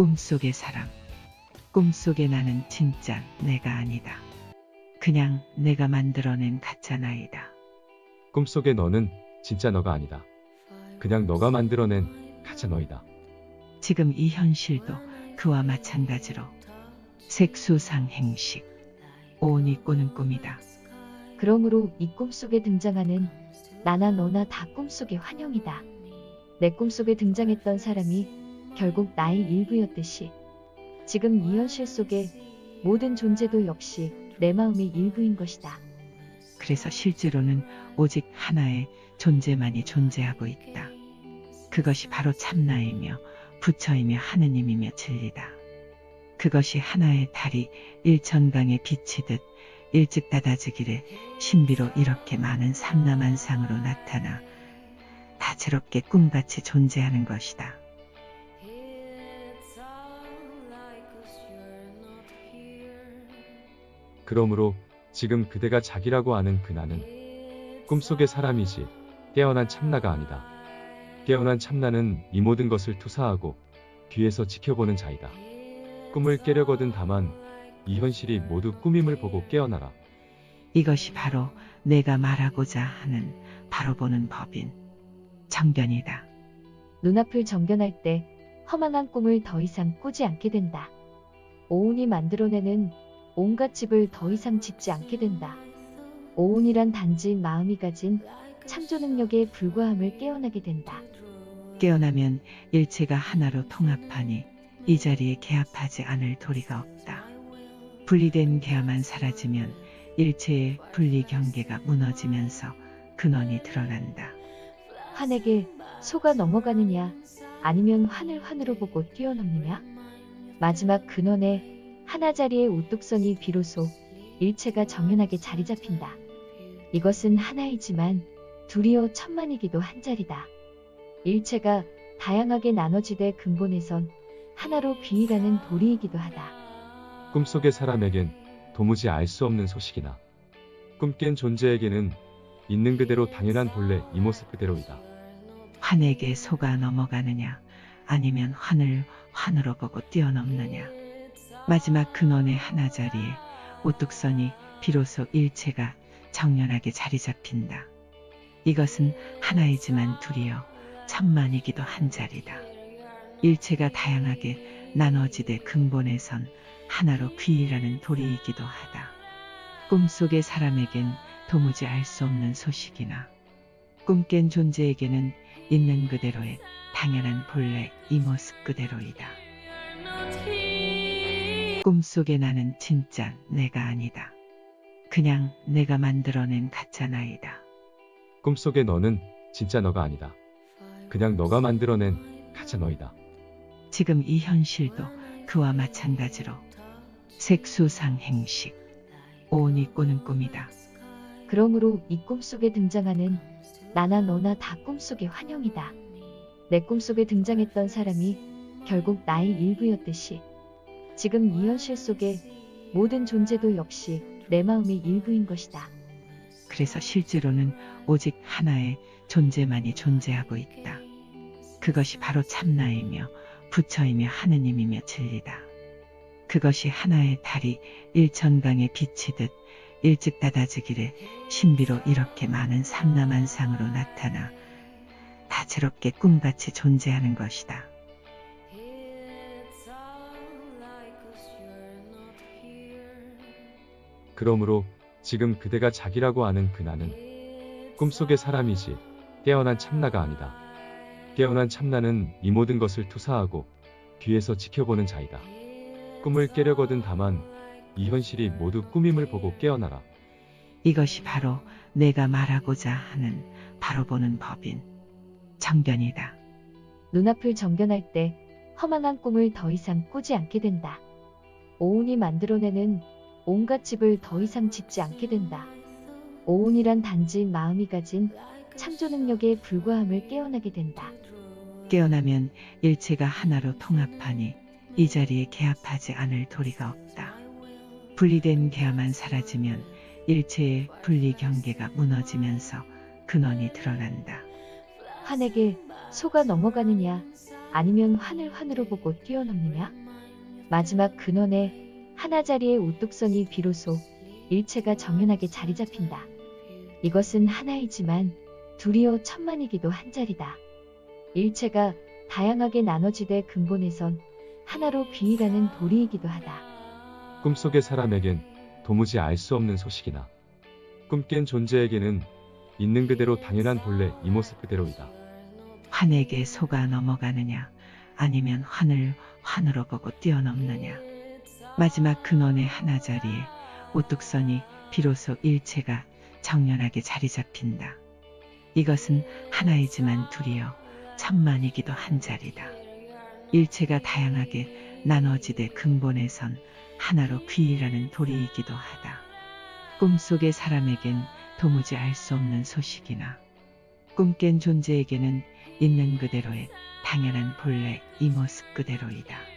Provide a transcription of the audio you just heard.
꿈속의 사람. 꿈속의 나는 진짜 내가 아니다. 그냥 내가 만들어낸 가짜 나이다. 꿈속의 너는 진짜 너가 아니다. 그냥 너가 만들어낸 가짜 너이다. 지금 이 현실도 그와 마찬가지로 색수상 행식. 오온이 꾸는 꿈이다. 그러므로 이 꿈속에 등장하는 나나 너나 다 꿈속의 환영이다. 내 꿈속에 등장했던 사람이 결국 나의 일부였듯이 지금 이 현실 속의 모든 존재도 역시 내 마음의 일부인 것이다. 그래서 실제로는 오직 하나의 존재만이 존재하고 있다. 그것이 바로 참나이며 부처이며 하느님이며 진리다. 그것이 하나의 달이 일천강에 비치듯 일찍 닫아지기를 신비로 이렇게 많은 삼라만상으로 나타나 다채롭게 꿈같이 존재하는 것이다. 그러므로 지금 그대가 자기라고 하는 그 나는 꿈속의 사람이지 깨어난 참나가 아니다. 깨어난 참나는 이 모든 것을 투사하고 뒤에서 지켜보는 자이다. 꿈을 깨려거든 다만 이 현실이 모두 꿈임을 보고 깨어나라. 이것이 바로 내가 말하고자 하는 바로 보는 법인 정변이다. 눈앞을 정견할 때 허망한 꿈을 더 이상 꾸지 않게 된다. 오온이 만들어내는 온갖 집을 더 이상 짓지 않게 된다. 오온이란 단지 마음이 가진 창조 능력에 불과함을 깨어나게 된다. 깨어나면 일체가 하나로 통합하니 이 자리에 개합하지 않을 도리가 없다. 분리된 개화만 사라지면 일체의 분리 경계가 무너지면서 근원이 드러난다. 환에게 소가 넘어가느냐 아니면 환을 환으로 보고 뛰어넘느냐 마지막 근원에 하나 자리의 우뚝선이 비로소 일체가 정연하게 자리 잡힌다. 이것은 하나이지만 둘이어 천만이기도 한 자리다. 일체가 다양하게 나눠지되 근본에선 하나로 귀의라는 도리이기도 하다. 꿈속의 사람에겐 도무지 알 수 없는 소식이나 꿈깬 존재에게는 있는 그대로 당연한 본래 이 모습 그대로이다. 환에게 소가 넘어가느냐 아니면 환을 환으로 보고 뛰어넘느냐 마지막 근원의 하나 자리에 우뚝선이 비로소 일체가 정연하게 자리 잡힌다. 이것은 하나이지만 둘이여 천만이기도 한 자리다. 일체가 다양하게 나눠지되 근본에선 하나로 귀의라는 도리이기도 하다. 꿈속의 사람에겐 도무지 알 수 없는 소식이나 꿈깬 존재에게는 있는 그대로의 당연한 본래 이 모습 그대로이다. 꿈속의 나는 진짜 내가 아니다. 그냥 내가 만들어낸 가짜 나이다. 꿈속의 너는 진짜 너가 아니다. 그냥 너가 만들어낸 가짜 너이다. 지금 이 현실도 그와 마찬가지로 색수상 행식, 오온이 꾸는 꿈이다. 그러므로 이 꿈속에 등장하는 나나 너나 다 꿈속의 환영이다. 내 꿈속에 등장했던 사람이 결국 나의 일부였듯이 지금 이 현실 속의 모든 존재도 역시 내 마음의 일부인 것이다. 그래서 실제로는 오직 하나의 존재만이 존재하고 있다. 그것이 바로 참나이며 부처이며 하느님이며 진리다. 그것이 하나의 달이 일천강에 비치듯 일찍 닫아지기를 신비로 이렇게 많은 삼라만상으로 나타나 다채롭게 꿈같이 존재하는 것이다. 그러므로 지금 그대가 자기라고 하는 그 나는 꿈속의 사람이지 깨어난 참나가 아니다. 깨어난 참나는 이 모든 것을 투사하고 뒤에서 지켜보는 자이다. 꿈을 깨려거든 다만 이 현실이 모두 꿈임을 보고 깨어나라. 이것이 바로 내가 말하고자 하는 바로 보는 법인 정변이다. 눈앞을 정견할 때 허망한 꿈을 더 이상 꾸지 않게 된다. 오온이 만들어내는 온갖 집을 더 이상 짓지 않게 된다. 오온이란 단지 마음이 가진 창조 능력에 불과함을 깨어나게 된다. 깨어나면 일체가 하나로 통합하니 이 자리에 개합하지 않을 도리가 없다. 분리된 개화만 사라지면 일체의 분리 경계가 무너지면서 근원이 드러난다. 환에게 소가 넘어가느냐 아니면 환을 환으로 보고 뛰어넘느냐? 마지막 근원에 하나자리의 우뚝선이 비로소 일체가 정연하게 자리 잡힌다. 이것은 하나이지만 둘이요 천만이기도 한 자리다. 일체가 다양하게 나눠지되 근본에선 하나로 귀의라는 도리이기도 하다. 꿈속의 사람에겐 도무지 알 수 없는 소식이나 꿈깬 존재에게는 있는 그대로 당연한 본래 이 모습 그대로이다. 환에게 속아 넘어가느냐 아니면 환을 환으로 보고 뛰어넘느냐 마지막 근원의 하나 자리에 우뚝선이 비로소 일체가 정연하게 자리 잡힌다. 이것은 하나이지만 둘이여 천만이기도 한 자리다. 일체가 다양하게 나눠지되 근본에선 하나로 귀이라는 도리이기도 하다. 꿈속의 사람에겐 도무지 알 수 없는 소식이나 꿈깬 존재에게는 있는 그대로의 당연한 본래 이 모습 그대로이다.